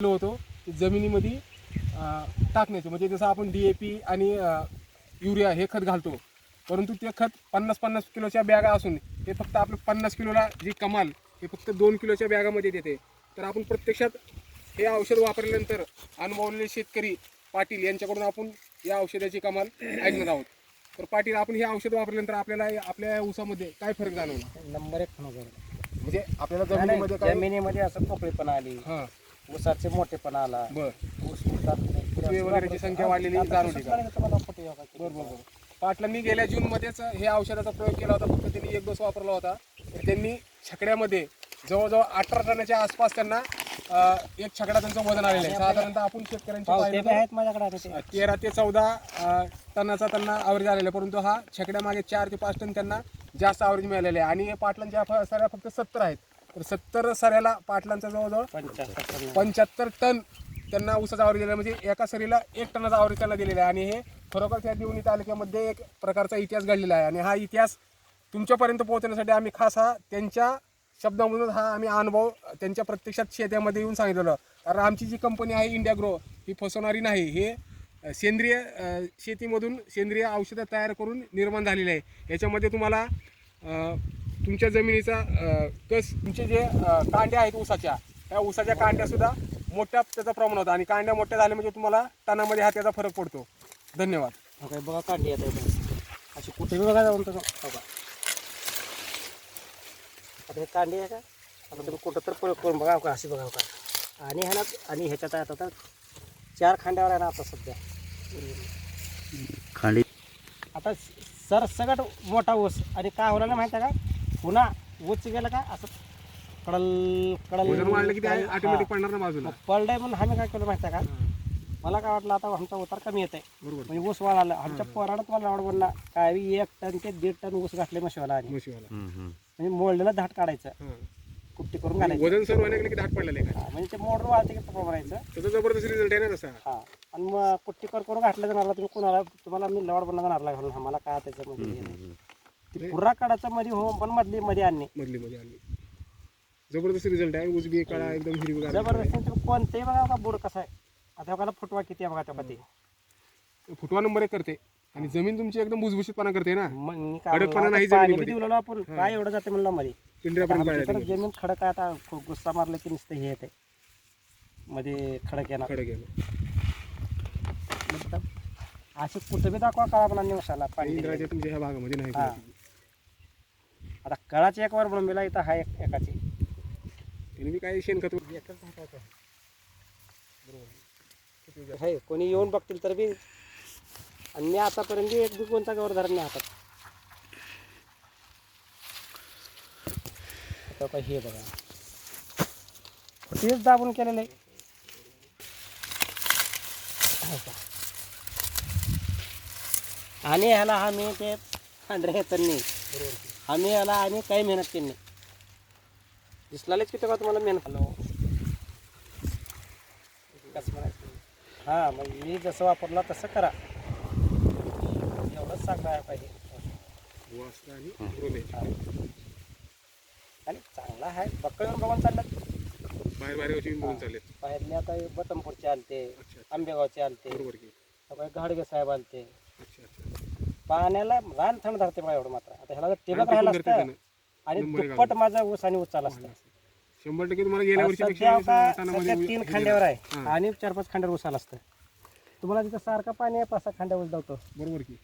केलं होतो ते जमिनीमध्ये टाकण्याचं. म्हणजे जसं आपण डी ए पी आणि युरिया हे खत घालतो परंतु ते खत पन्नास पन्नास किलोच्या बॅगा असून हे फक्त आपलं पन्नास किलोला जी कमाल हे फक्त दोन किलोच्या बॅगामध्ये देते. तर आपण प्रत्यक्षात हे औषध वापरल्यानंतर अनुभवलेले शेतकरी पाटील यांच्याकडून आपण या औषधाची कमाल ऐकणार आहोत. तर पाटील आपण हे औषध वापरल्यानंतर आपल्याला आपल्या ऊसामध्ये काय फरक जाणवला? नंबर एक म्हणजे आपल्याला जमिनीमध्ये जमिनीमध्ये असं पोकळीपणा आली. ऊसाचे मोठेपणा आला. बर. ऊस वगैरेची संख्या वाढलेली जाणवली का? बरोबर बरोबर पाटलांनी गेल्या जूनमध्येच हे औषधाचा प्रयोग केला होता. फक्त त्यांनी एक डोस वापरला होता. तर त्यांनी छकड्यामध्ये जवळजवळ अठरा टनाच्या आसपास त्यांना एक छकडा त्यांचं वजन आलेलं आहे. साधारणतः आपण शेतकऱ्यांच्या तर, ते. चौदा टनाचा त्यांना आवरेज आलेला आहे. परंतु हा छकड्यामागे चार ते पाच टन त्यांना जास्त आवरेज मिळालेले आहे. आणि पाटलांच्या सऱ्या फक्त सत्तर आहेत. तर सत्तर सऱ्याला पाटलांचा जवळजवळ पंच्याहत्तर टन. त्यांना ऊसाचा आवरी दिलेला म्हणजे एका सरीला एक टनाचा आवरी त्यांना दिलेला आहे. आणि हे खरोखर त्या दिवणी तालुक्यामध्ये एक प्रकारचा इतिहास घडलेला आहे. आणि हा इतिहास तुमच्यापर्यंत पोहोचण्यासाठी आम्ही खास हा त्यांच्या शब्दामधून हा आम्ही अनुभव त्यांच्या प्रत्यक्षात शेत्यामध्ये येऊन सांगितलेलं. कारण आमची जी कंपनी आहे इंडिया ग्रो ही फसवणारी नाही. हे सेंद्रिय शेतीमधून सेंद्रिय औषधं तयार करून निर्माण झालेली आहे. याच्यामध्ये तुम्हाला तुमच्या जमिनीचा कस तुमचे जे कांड्या आहेत ऊसाच्या त्या ऊसाच्या कांड्या सुद्धा मोठ्या त्याचा प्रमाण होता आणि कांड्या मोठ्या झाल्या म्हणजे तुम्हाला टनामध्ये हा त्याचा फरक पडतो. धन्यवाद. हो काय बघा काढली आता. अशी कुठे बी बघा जाऊन तर बघा आता हे कांडी आहे का? आता तुम्ही कुठं तर प्रयोग करून बघा हो का? अशी बघा हो का? आणि ह्याला आणि ह्याच्यात आहे आता तर चार खांड्यावर आहे ना आता सध्या. खांडी. आता सर सगळ्यात मोठा ऊस आणि काय होणार माहिती आहे का? पुन्हा ऊस गेलं का असं कडल कडल वजन वाढलं की ते हा. ऑटोमॅटिक पडणार ना बाजूला? मग पडलंय म्हणून आम्ही काय केलं माहिती आहे का मला काय वाटलं आता आमचा उतार कमी येत आहे बरोबर. म्हणजे ऊस वाढाला आमच्या पोरानं तुम्हाला आवड बोलला काय बी एक टन ते दीड टन ऊस घातले मशिवाला आणि म्हशीवाला. म्हणजे मोडलेलं धाट काढायचं. हां. कुट्टी करून घालायचं. वजन सर्व की धाक पडलेलं आहे का हा, म्हणजे ते वाळते की वापरायचं त्याचा जबरदस्त रिझल्ट आहे ना तसा. हा. आणि मग कुट्टी कर करून घातलं जाणार तुम्ही कोणाला तुम्हाला मी लवड बनला जाणार घालून. आम्हाला काय त्याच्यामध्ये हे नाही. ती पुरा काढायचं मध्ये हो पण मधली मध्ये आणणे मधली मध्ये आली जबरदस्त रिझल्ट आहे. उजबी काळा एकदम हिरवी जबरदस्त तुम्ही कोणतेही बघा बघा बुड कसा आहे. आता बघा फुटवा किती आहे बघा त्या कधी फुटवा नंबर एक करते. आणि जमीन तुमची एकदम भुसभुशीतपणा करते ना. मग मी काय कडकपणा म्हणलं, नाही आता पाणी बी जमिनीमध्ये. दिलेलं आपण काय एवढं जाते म्हणलं मध्ये. आमच्या इकडं जमीन खडक आहे आता खु- गुस्सा मारलं की नुसतं हे येते. मध्ये खडक येणार. खडक मतलब अशी कुठं बी दाखवा काळा पण आणि पाणी इंद्राच्या तुमच्या ह्या भागामध्ये नाही हा. आता कळाची एक वर बनवलेला इथं हा एक एकाची. त्याने बी काही शेणखत आहे कोणी येऊन बघतील तर बी. आणि मी आतापर्यंत बी एक बी कोणता गवर धरत नाही हातात. आता काय हे बघा. तेच दाबून केलेलं आहे. हो का? आणि ह्याला आम्ही ते पांढरे त्यांनी आम्ही याला आणि काही मेहनत केली नाही. दिसलाच किती का तुम्हाला मेहनत हॅलो. कसं म्हणायचं? हां मग मी जसं वापरला तसं करा. एवढंच सांगता यायला पाहिजे आणि चांगला आहे. बक्कळ बघून चाललं. बाहेर बाहेर चालेल बाहेरले आता बटमपूरचे आलते आंबेगावचे आलते बरोबर की. सगळे घाडगे साहेब आलते पाण्याला लहान थंड धरते बघा एवढं मात्र. आता ह्याला जर टेबल राहिला असतं. आणि दुप्पट माझा ऊस आणि ऊस चालला असतं. शंभर टक्के तुम्हाला गेल्या सध्या सध्या तीन खांड्यावर आहे. आणि चार पाच खांड्यावर ऊस आला असतं. तुम्हाला तिथं सारखं पाणी आहे पाच सहा खांड्या ऊस धावतो बरोबर की.